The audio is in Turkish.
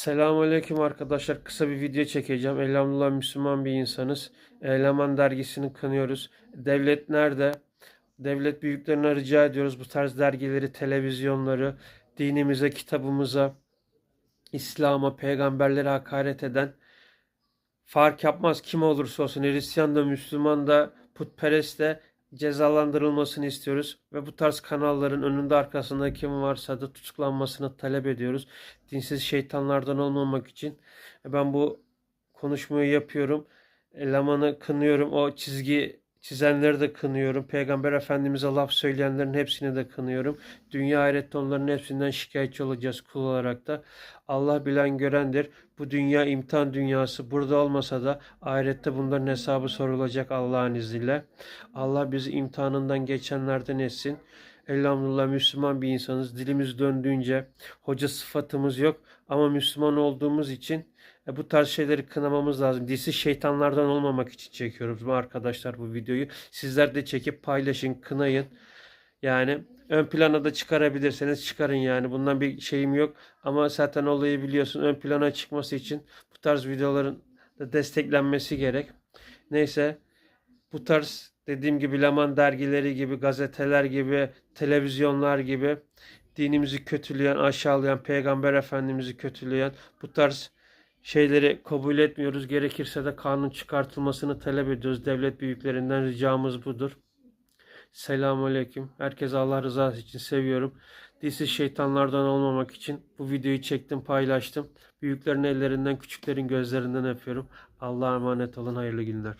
Selamünaleyküm arkadaşlar. Kısa bir video çekeceğim. Elhamdülillah Müslüman bir insanız. Eleman dergisini kınıyoruz. Devlet nerede? Devlet büyüklerine rica ediyoruz bu tarz dergileri, televizyonları, dinimize, kitabımıza, İslam'a, peygamberlere hakaret eden fark yapmaz kim olursa olsun Hristiyan da Müslüman da putperest de cezalandırılmasını istiyoruz ve bu tarz kanalların önünde arkasında kim varsa da tutuklanmasını talep ediyoruz. Dinsiz şeytanlardan olmamak için ben bu konuşmayı yapıyorum. Elemanı kınıyorum. O çizgi çizenleri de kınıyorum. Peygamber Efendimiz'e laf söyleyenlerin hepsini de kınıyorum. Dünya ahirette onların hepsinden şikayetçi olacağız kul olarak da. Allah bilen görendir. Bu dünya imtihan dünyası. Burada olmasa da ahirette bunların hesabı sorulacak Allah'ın izniyle. Allah bizi imtihanından geçenlerden etsin. Elhamdülillah Müslüman bir insanız. Dilimiz döndüğünce hoca sıfatımız yok ama Müslüman olduğumuz için e, bu tarz şeyleri kınamamız lazım. Dilsiz şeytanlardan olmamak için çekiyoruz bu arkadaşlar bu videoyu. Sizler de çekip paylaşın, kınayın. Yani ön plana da çıkarabilirseniz çıkarın yani. Bundan bir şeyim yok. Ama zaten olayı biliyorsun. Ön plana çıkması için bu tarz videoların da desteklenmesi gerek. Neyse bu tarz dediğim gibi Laman dergileri gibi, gazeteler gibi, televizyonlar gibi dinimizi kötüleyen, aşağılayan, peygamber efendimizi kötüleyen bu tarz şeyleri kabul etmiyoruz. Gerekirse de kanun çıkartılmasını talep ediyoruz. Devlet büyüklerinden ricamız budur. Selamun Aleyküm. Herkese Allah rızası için seviyorum. Dilsiz şeytanlardan olmamak için bu videoyu çektim, paylaştım. Büyüklerin ellerinden, küçüklerin gözlerinden öpüyorum. Allah'a emanet olun. Hayırlı günler.